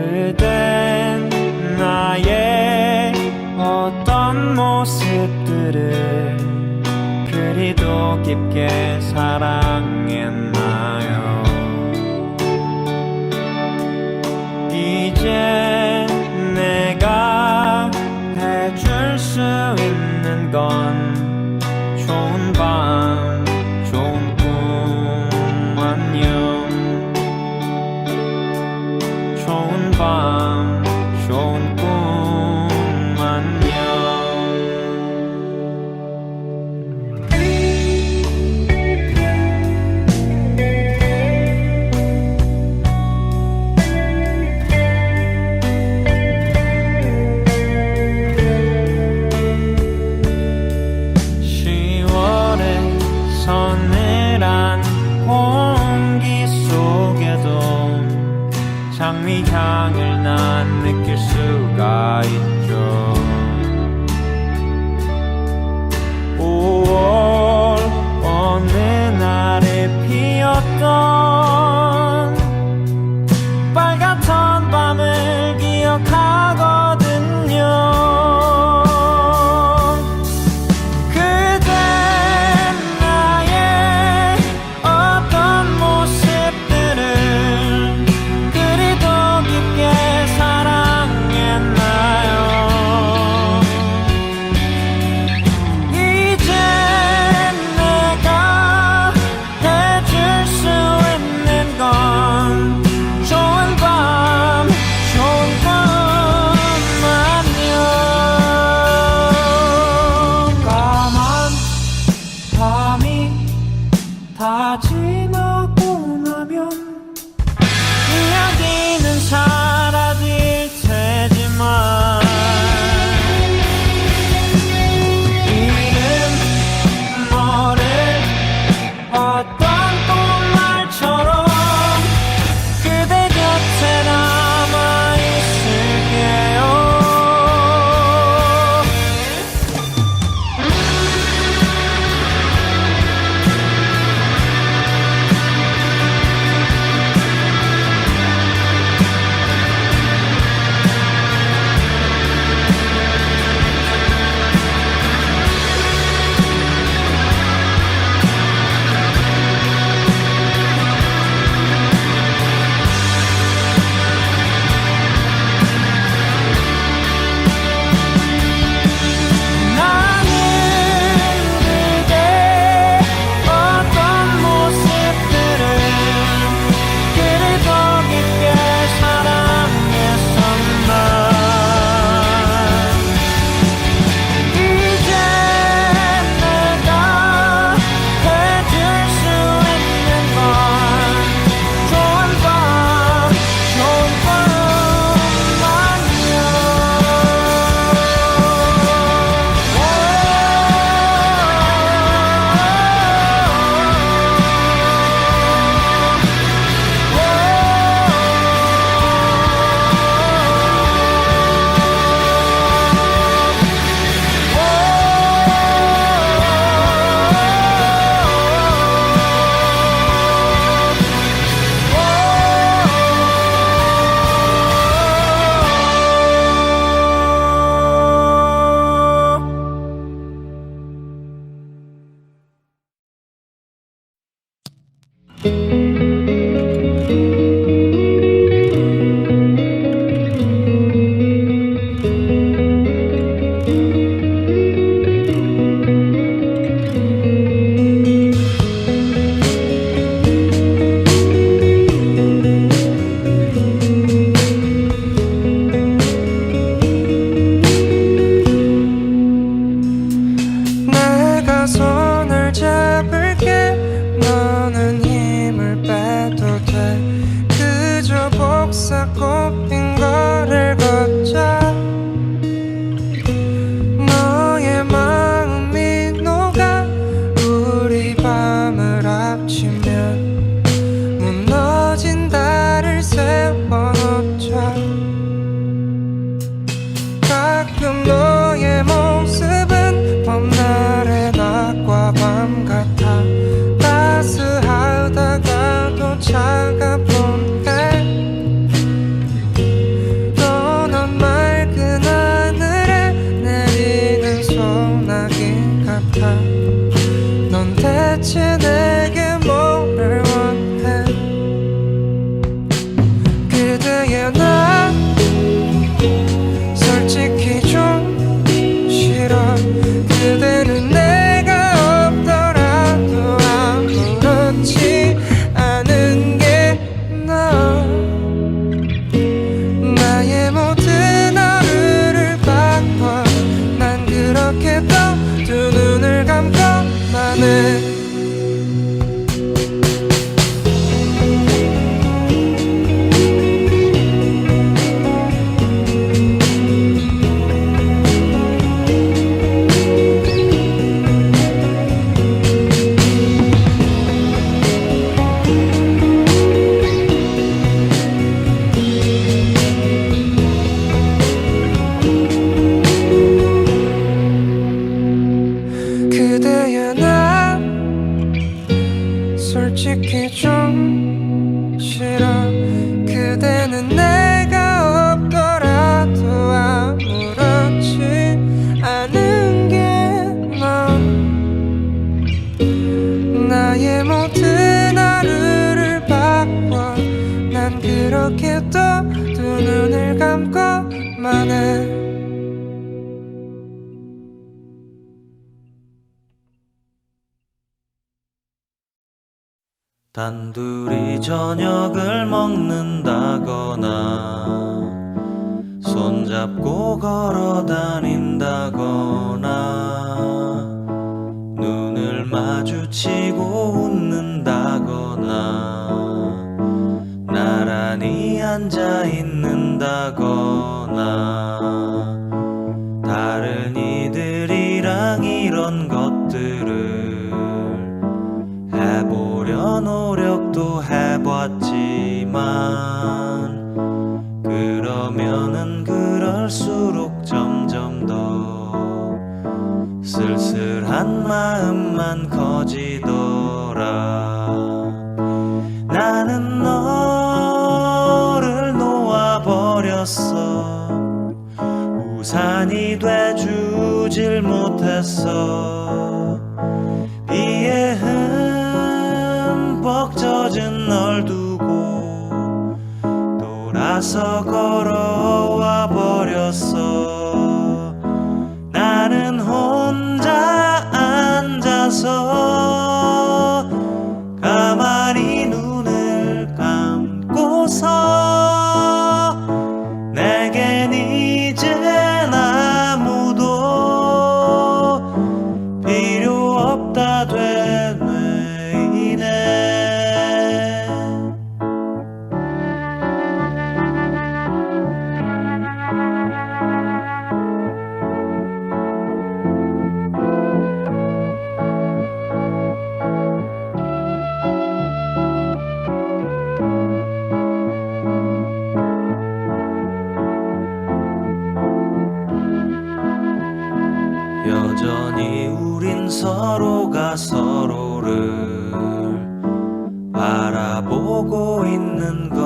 그댄 나의 어떤 모습들을 그리도 깊게 사랑했나 이렇게 또 두 눈을 감고만은 단둘이 저녁을 먹는다거나 손잡고 걸어다 앉아 있는다고. 잊었어. 우산이 돼주질 못했어. 비에 흠뻑 젖은 널 두고 돌아서 걸어 보고 있는 거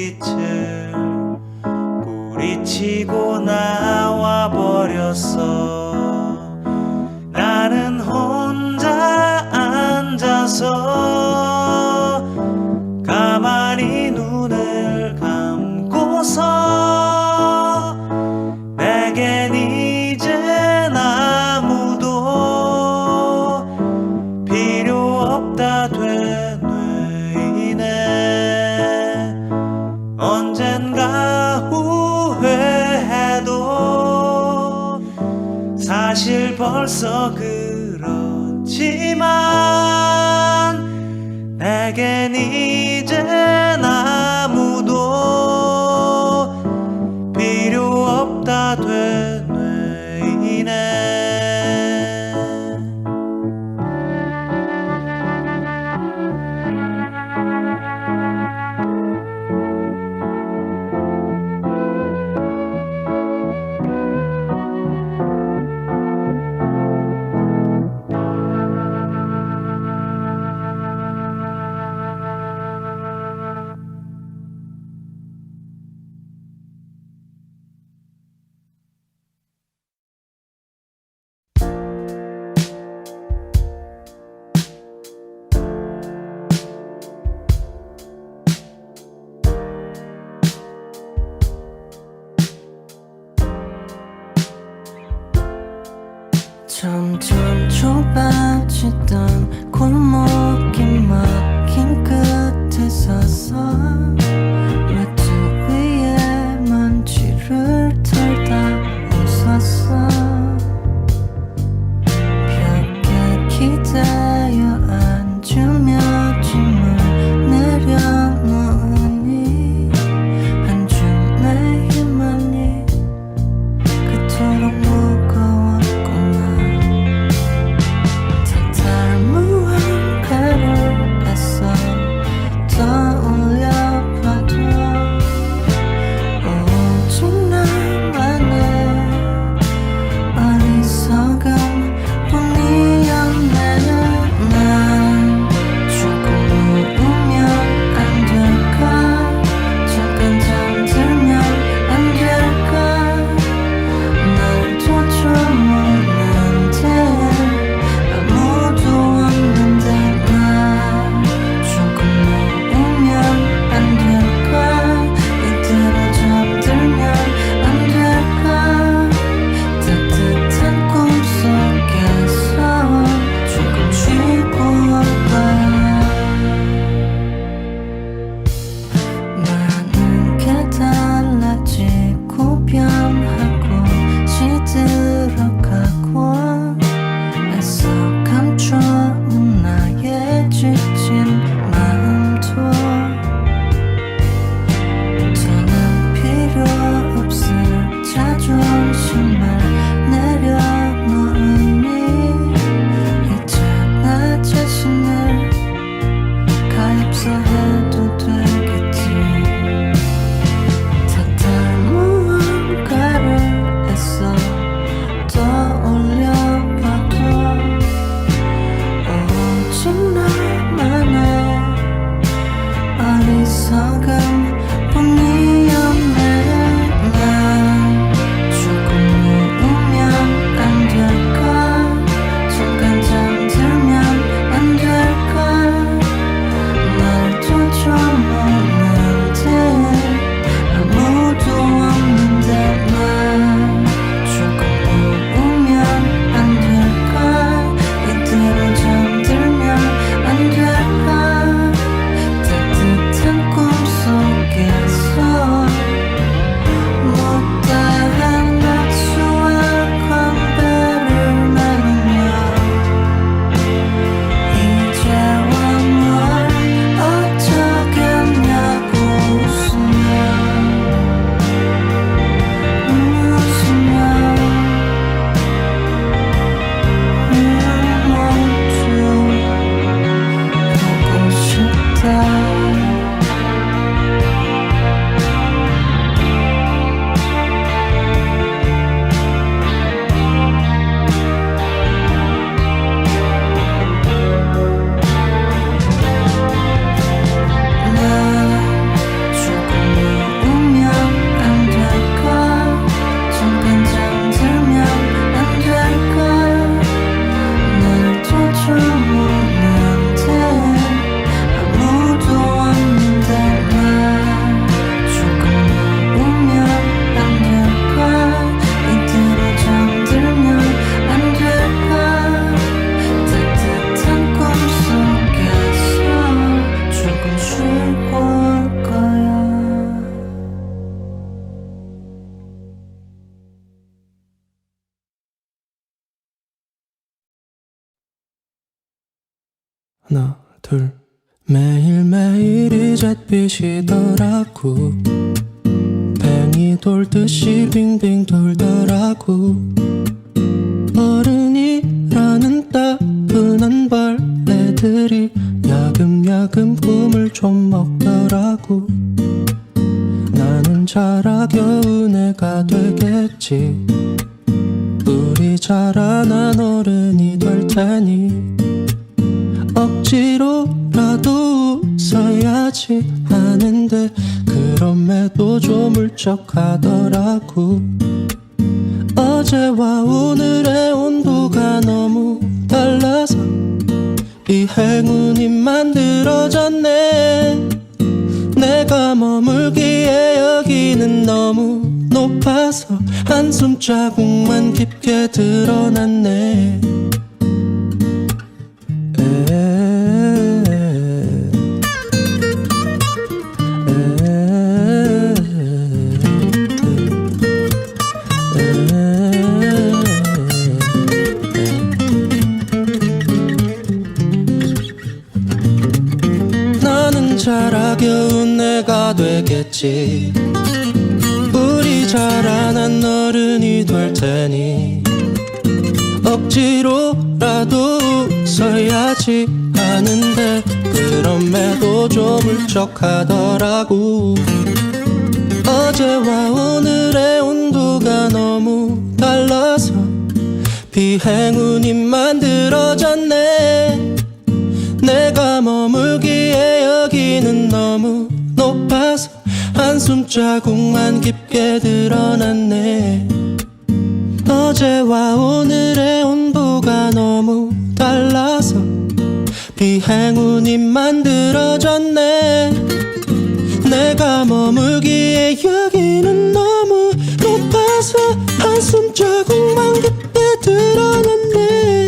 빛을 뿌리치고 사실 벌써 그렇지만 sun. stripes ahead. 햇빛이더라고 팽이 돌듯이 빙빙 돌더라고. 어른이라는 따분한 벌레들이 야금야금 꿈을 좀 먹더라고. 나는 자라 겨운 애가 되겠지. 우리 자라난 어른이 될 테니. 억지로라도 있어야지 하는데 그럼에도 좀 울적하더라고. 어제와 오늘의 온도가 너무 달라서 이 행운이 만들어졌네. 내가 머물기에 여기는 너무 높아서 한숨 자국만 깊게 드러났네. 때가 되겠지. 우리 자라난 어른이 될 테니 억지로라도 웃어야지 하는데 그럼에도 좀 울적하더라고. 어제와 오늘의 온도가 너무 달라서 비행운이 만들어졌네. 내가 머물기 에 여기는 너무 높아서 한숨 자국만 깊게 드러났네. 어제와 오늘의 온도가 너무 달라서 비행운이 만들어졌네. 내가 머물기에 여기는 너무 높아서 한숨 자국만 깊게 드러났네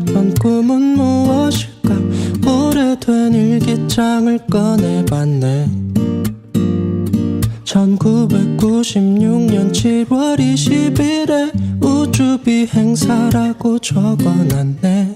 간직했던 꿈은 무엇일까? 오래된 일기장을 꺼내봤네. 1996년 7월 20일에 우주비행사라고 적어놨네